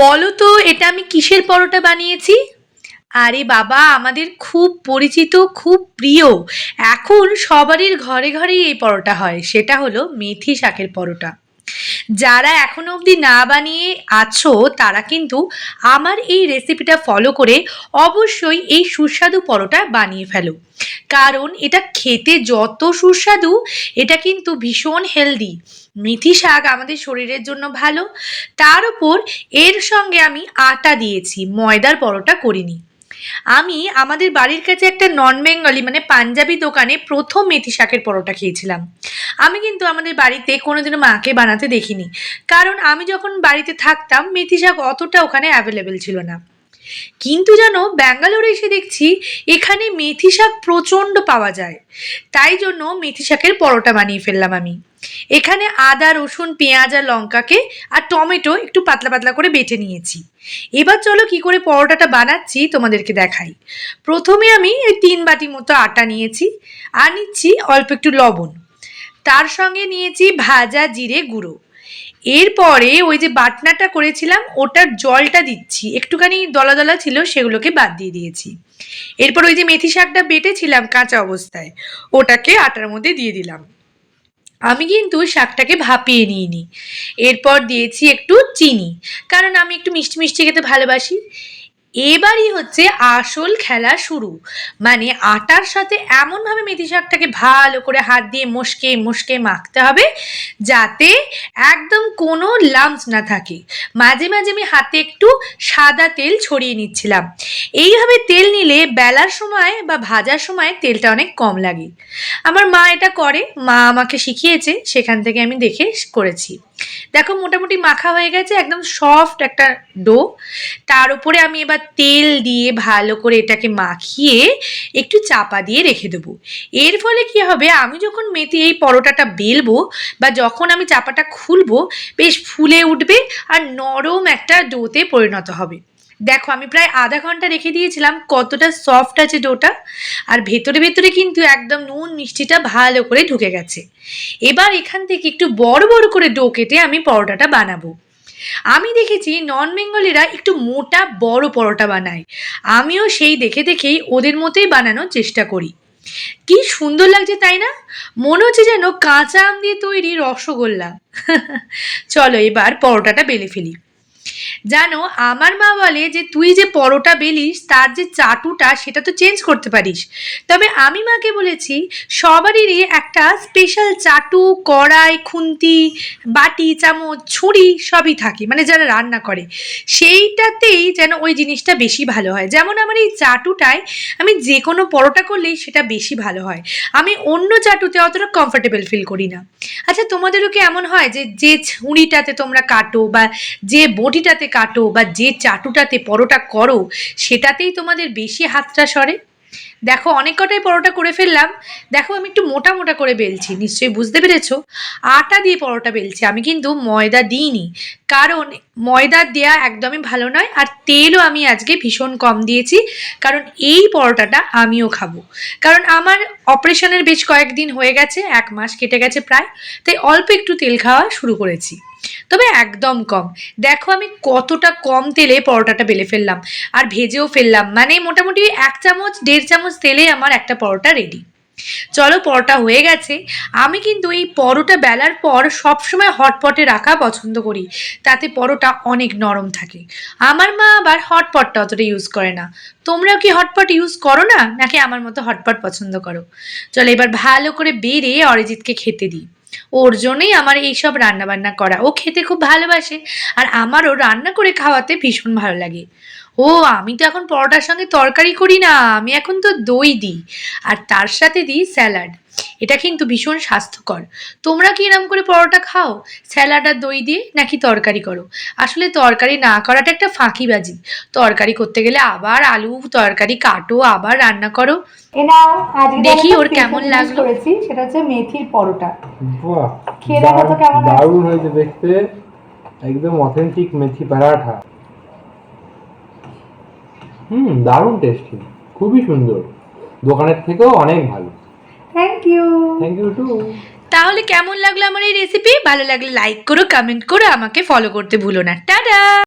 বলো তো, এটা আমি কিসের পরোটা বানিয়েছি? আরে বাবা, আমাদের খুব পরিচিত, খুব প্রিয়। এখন সবারই ঘরে ঘরেই এই পরোটা হয়, সেটা হলো মেথি শাকের পরোটা। যারা এখনও অবধি না বানিয়ে আছো, তারা কিন্তু আমার এই রেসিপিটা ফলো করে অবশ্যই এই সুস্বাদু পরোটা বানিয়ে ফেলো। কারণ এটা খেতে যত সুস্বাদু, এটা কিন্তু ভীষণ হেলদি মেথি শাক আমাদের শরীরের জন্য ভালো। তার উপর এর সঙ্গে আমি আটা দিয়েছি, ময়দার পরোটা করিনি। আমি আমাদের বাড়ির কাছে একটা নন বেঙ্গলি মানে পাঞ্জাবি দোকানে প্রথম মেথি শাকের পরোটা খেয়েছিলাম। আমি কিন্তু আমাদের বাড়িতে কোনোদিনও মাকে বানাতে দেখিনি। কারণ আমি যখন বাড়িতে থাকতাম, মেথি শাক অতটা ওখানে অ্যাভেলেবেল ছিল না। কিন্তু জানো, ব্যাঙ্গালোরে এসে দেখছি এখানে মেথি শাক প্রচণ্ড পাওয়া যায়। তাই জন্য মেথি শাকের পরোটা বানিয়ে ফেললাম আমি। এখানে আদা, রসুন, পেঁয়াজ আর লঙ্কাকে আর টমেটো একটু পাতলা পাতলা করে বেটে নিয়েছি। এবার চলো কি করে পরোটাটা বানাচ্ছি তোমাদেরকে দেখাই। প্রথমে আমি এই তিন বাটি মতো আটা নিয়েছি আর নিচ্ছি অল্প একটু লবণ। তার সঙ্গে নিয়েছি ভাজা জিরে গুঁড়ো। এরপরে ওই যে বাটনাটা করেছিলাম, ওটার জলটা দিচ্ছি। একটুখানি দলা দলা ছিল, সেগুলোকে বাদ দিয়ে দিয়েছি। এরপর ওই যে মেথি শাকটা বেটেছিলাম কাঁচা অবস্থায়, ওটাকে আটার মধ্যে দিয়ে দিলাম। আমি কিন্তু শাকটাকে ভাপিয়ে নিইনি। এরপর দিয়েছি একটু চিনি। কারণ আমি একটু মিষ্টি মিষ্টি খেতে ভালোবাসি। এবারই হচ্ছে আসল খেলা শুরু। মানে আটার সাথে এমনভাবে মেথি শাকটাকে ভালো করে হাত দিয়ে মশকে মশকে মাখতে হবে যাতে একদম কোনো লাম্পস না থাকে। মাঝে মাঝে আমি হাতে একটু সাদা তেল ছড়িয়ে নিচ্ছিলাম। এইভাবে তেল নিলে বেলার সময় বা ভাজার সময় তেলটা অনেক কম লাগে। আমার মা এটা করে, মা আমাকে শিখিয়েছে, সেখান থেকে আমি দেখে করেছি। দেখো, মোটামুটি মাখা হয়ে গেছে, একদম সফট একটা ডো। তার উপরে আমি এবার তেল দিয়ে ভালো করে এটাকে মাখিয়ে একটু চাপা দিয়ে রেখে দেবো। এর ফলে কি হবে, আমি যখন মেথি এই পরোটাটা বেলবো বা যখন আমি চাপাটা খুলবো, বেশ ফুলে উঠবে আর নরম একটা ডোতে পরিণত হবে। দেখো, আমি প্রায় আধা ঘণ্টা রেখে দিয়েছিলাম কতটা সফট আছে ডোটা, আর ভেতরে ভেতরে কিন্তু একদম নুন মিষ্টিটা ভালো করে ঢুকে গেছে। এবার এখান থেকে একটু বড় বড় করে ডো কেটে আমি পরোটাটা বানাবো। আমি দেখেছি নন বেঙ্গলিরা একটু মোটা বড় পরোটা বানায়। আমিও সেই দেখে দেখেই ওদের মতোই বানানোর চেষ্টা করি। কি সুন্দর লাগছে তাই না? মনে হচ্ছে যেন কাঁচা আম দিয়ে তৈরি রসগোল্লা। চলো এবার পরোটাটা বেলে ফেলি। জানো, আমার মা বলে যে, তুই যে পরোটা বেলিস, তার যে চাটুটা, সেটা তো চেঞ্জ করতে পারিস। তবে আমি মাকে বলেছি, সবারই একটা স্পেশাল চাটু, কড়াই, খুন্তি, বাটি, চামচ, ছুরি, সবই থাকে। মানে যারা রান্না করে, সেইটাতেই যেন ওই জিনিসটা বেশি ভালো হয়। যেমন আমার এই চাটুটায় আমি যে কোনো পরোটা করলেই সেটা বেশি ভালো হয়। আমি অন্য চাটুতে অতটা কমফর্টেবল ফিল করি না। আচ্ছা তোমাদেরও কি এমন হয় যে যে ছুরিটাতে তোমরা কাটো বা যে বটিটাতে কাটো বা যে চাটুটাতে পরোটা করো, সেটাতেই তোমাদের বেশি হাতটা সরে। দেখো, অনেক কটাই পরোটা করে ফেললাম। দেখো, আমি একটু মোটা মোটা করে বেলছি, নিশ্চয়ই বুঝতে পেরেছ? আটা দিয়ে পরোটা বেলছি, আমি কিন্তু ময়দা দিইনি। কারণ ময়দা দেওয়া একদমই ভালো নয়, আর তেলও আমি আজকে ভীষণ কম দিয়েছি, কারণ এই পরোটাটা আমিও খাব। কারণ আমার অপারেশনের বেশ কয়েকদিন হয়ে গেছে, এক মাস কেটে গেছে প্রায়, তাই অল্প একটু তেল খাওয়া শুরু করেছি। তবে একদম কম। দেখো আমি কতটা কম তেলে পরোটাটা বেলে ফেললাম। আর ভেজেও ফেললাম। মানে মোটামুটি এক চামচ, দেড় চামচ তেলে আমার একটা পরোটা রেডি চলো পরোটা হয়ে গেছে। আমি কিন্তু এই পরোটা বেলার পর সবসময় হটপটে রাখা পছন্দ করি। তাতে পরোটা অনেক নরম থাকে। আমার মা আবার হটপটটা অতটা ইউজ করে না। তোমরাও কি হটপট ইউজ করো না? নাকি আমার মতো হটপট পছন্দ করো? চলো এবার ভালো করে বেড়ে অরিজিৎকে খেতে দিই। ওর জন্যই আমার এইসব রান্না বান্না করা। ও খেতে খুব ভালোবাসে আর আমারও রান্না করে খাওয়াতে ভীষণ ভালো লাগে। ও, আমি তো এখন পরোটার সঙ্গে তরকারি করি না, আমি এখন তো দই দিই। আর তার সাথে দিই স্যালাড। এটা কিন্তু ভীষণ স্বাস্থ্যকর। তোমরা কি এরম করে পরোটা খাও? স্যালাড আর দই দিয়ে নাকি তরকারি করো? আসলে তরকারি না করাটা একটা ফাঁকিবাজি তরকারি করতে গেলে আবার আলু তরকারি কাটো আবার রান্না করো। দেখি ওর কেমন লাগল। করেছি সেটা হচ্ছে মেথির পরোটা। বাহ খেয়ে দেখো তো কেমন দারুণ হয়েছে দেখতে। একদম অথেন্টিক মেথি পরাঠা হুম দারুণ টেস্টি খুবই সুন্দর। দোকানের থেকেও অনেক ভালো। ইউ থ্যাংক ইউ টু তাহলে কেমন লাগল আমার এই রেসিপি ভালো লাগলে লাইক করো কমেন্ট করো আমাকে ফলো করতে ভুলো না। টাটা!